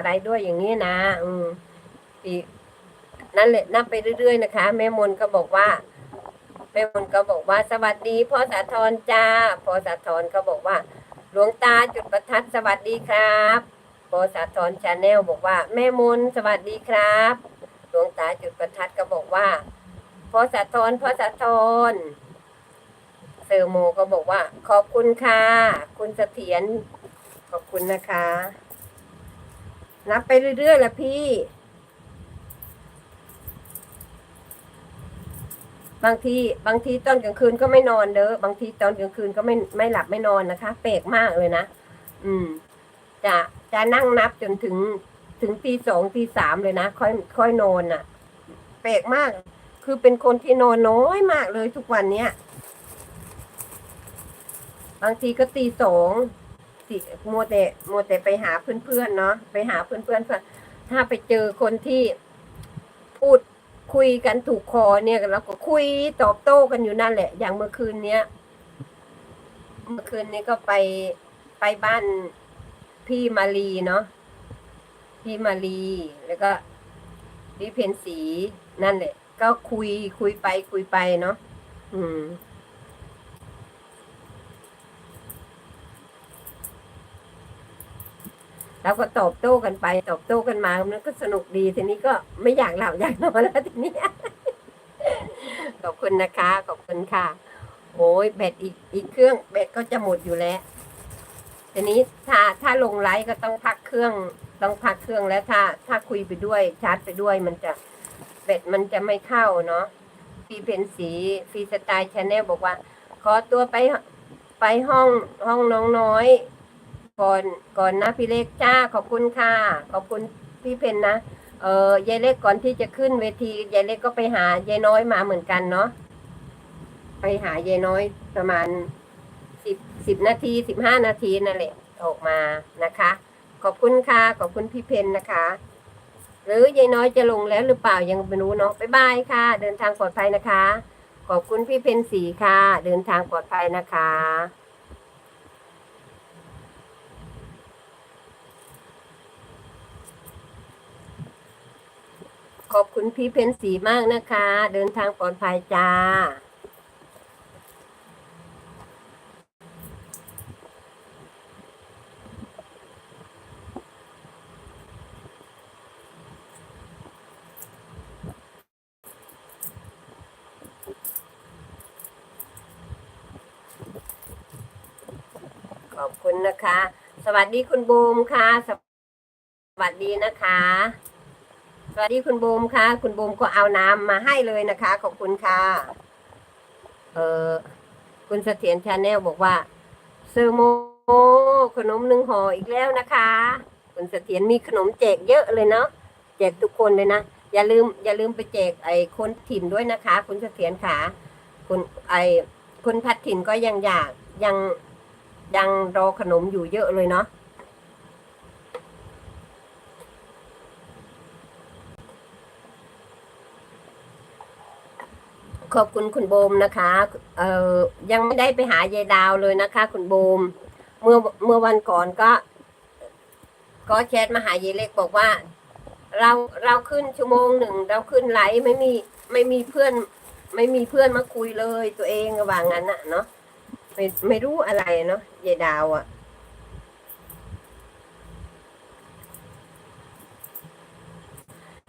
อะไรด้วยอย่างนี้นะ อืมอีกนั่นแหละนับไปเรื่อยๆนะคะ แม่มนก็บอกว่าแม่มนก็บอกว่า สวัสดีพ่อสาธรจ้าพ่อสาธรก็บอกว่า หลวงตาจุดประทัดสวัสดีครับพ่อสาธรชาแนลบอกว่า แม่มนสวัสดีครับ หลวงตาจุดประทัดก็บอกว่าพ่อสาธรพ่อสาธรเซอร์โมก็บอกว่า ขอบคุณค่ะ คุณเสถียรขอบคุณนะคะ นับไปเรื่อยๆละพี่ บางทีบางทีตอนกลางคืนก็ไม่นอนเด้อบางทีตอนกลางคืนก็ไม่ไม่หลับไม่นอนนะคะเปรกมากเลยนะอืม จะจะนั่งนับจนถึงถึงตีสองตีสามเลยนะค่อยค่อยนอนอะเปรกมาก คือเป็นคนที่นอนน้อยมากเลยทุกวันเนี้ยบางทีก็ตีสอง ตีมัวแต่มัวแต่ไปหาเพื่อนๆเนาะไปหาเพื่อนๆเพื่อนถ้าไปเจอคนที่พูดคุยกันถูกคอเนี่ยเราก็คุยตอบโต้กันอยู่นั่นแหละ อย่างเมื่อคืนเนี้ย เมื่อคืนนี้ก็ไปไปบ้านพี่มาลีเนาะพี่มาลีแล้วก็พี่เพนสีนั่นแหละ ก็คุยคุยไปคุยไปเนาะอืม แล้วก็ตอบโต้กันไป ตอบโต้กันมามันก็สนุกดีทีนี้ก็ไม่อยากหลับอยากนอนแล้วทีนี้ขอบคุณนะคะขอบคุณค่ะโอ้ยแบตอีกอีกเครื่องแบตก็จะหมดอยู่แล้วทีนี้ถ้าถ้าลงไลฟ์ก็ต้องพักเครื่อง ต้องพักเครื่องแล้วถ้า ถ้าคุยไปด้วยชาร์จไปด้วยมันจะแบตมันจะไม่เข้าเนาะฟีเพนสีฟีสไตล์ชาแนลบอกว่า ขอตัวไปไปห้องห้องน้องน้อย ก่อนก่อนนะพี่เล็กจ้าขอบคุณค่ะ ขอบคุณพี่เพนนะเออยายเล็กก่อนที่จะขึ้นเวทียายเล็กก็ไปหายายน้อยมาเหมือนกันเนาะไปหายายน้อยประมาณสิบสิบนาทีสิบห้านาทีนั่นแหละออกมานะคะ ขอบคุณค่ะ ขอบคุณพี่เพนนะคะ หรือยายน้อยจะลงแล้วหรือเปล่ายังไม่รู้เนาะบ๊ายบายค่ะ เดินทางปลอดภัยนะคะ ขอบคุณพี่เพนสีค่ะ เดินทางปลอดภัยนะคะ ขอบคุณพี่เพนสีมากนะคะ เดินทางปลอดภัยจ้า ขอบคุณนะคะ สวัสดีคุณบูมค่ะ สวัสดีนะคะ วัสดีคุณบูมค่ะ คุณบูมก็เอาน้ำมาให้เลยนะคะ ขอบคุณค่ะ เออคุณเสถียรชาแนลบอกว่าเซอร์โมขนมหนึ่งห่ออีกแล้วนะคะ คุณเสถียรมีขนมแจกเยอะเลยเนาะแจกทุกคนเลยนะอย่าลืม อย่าลืมไปแจกไอ้คนถิ่นด้วยนะคะ คุณเสถียรค่ะคุณไอ้คุณพัดถิ่นก็ยังอยากยังยังรอขนมอยู่เยอะเลยเนาะ ขอบคุณคุณโบมนะคะเอ่อยังไม่ได้ไปหายายดาวเลยนะคะ คุณโบม เมื่อเมื่อวันก่อนก็ ก็แชทมาหายายเล็กบอกว่า เราเราขึ้นชั่วโมงหนึ่งเราขึ้นไลฟ์ไม่มีไม่มีเพื่อน ไม่มีเพื่อนมาคุยเลยตัวเองระหว่างนั้นน่ะเนาะไม่ไม่รู้อะไรเนาะยายดาวอะ่ะ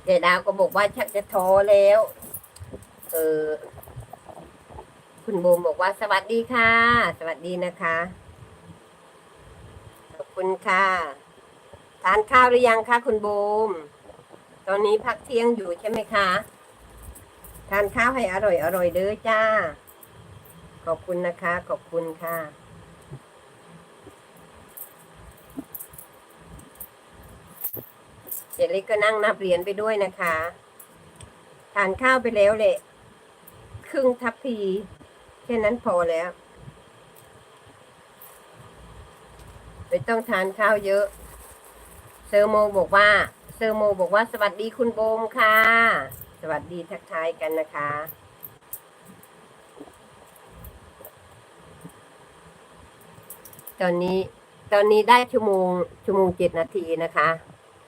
ยายดาวก็บอกว่าชักจะท้อแล้ว เออคุณบูมบอกว่าสวัสดีค่ะ สวัสดีนะคะ ขอบคุณค่ะ ทานข้าวหรือยังคะคุณบูมตอนนี้พักเที่ยงอยู่ใช่ไหมคะ ทานข้าวให้อร่อยอร่อยเด้อจ้า ขอบคุณนะคะ ขอบคุณค่ะเจเล็กก็นั่งนับเหรียญไปด้วยนะคะ ทานข้าวไปแล้วแหละ ครึ่งทัพพี แค่นั้นพอแล้ว ไม่ต้องทานข้าวเยอะ เซอร์โมบอกว่า เซอร์โมบอกว่าสวัสดีคุณโบมค่ะ สวัสดีทักทายกันนะคะตอนนี้ตอนนี้ได้ชั่วโมงชั่วโมงเจ็ดนาทีนะคะ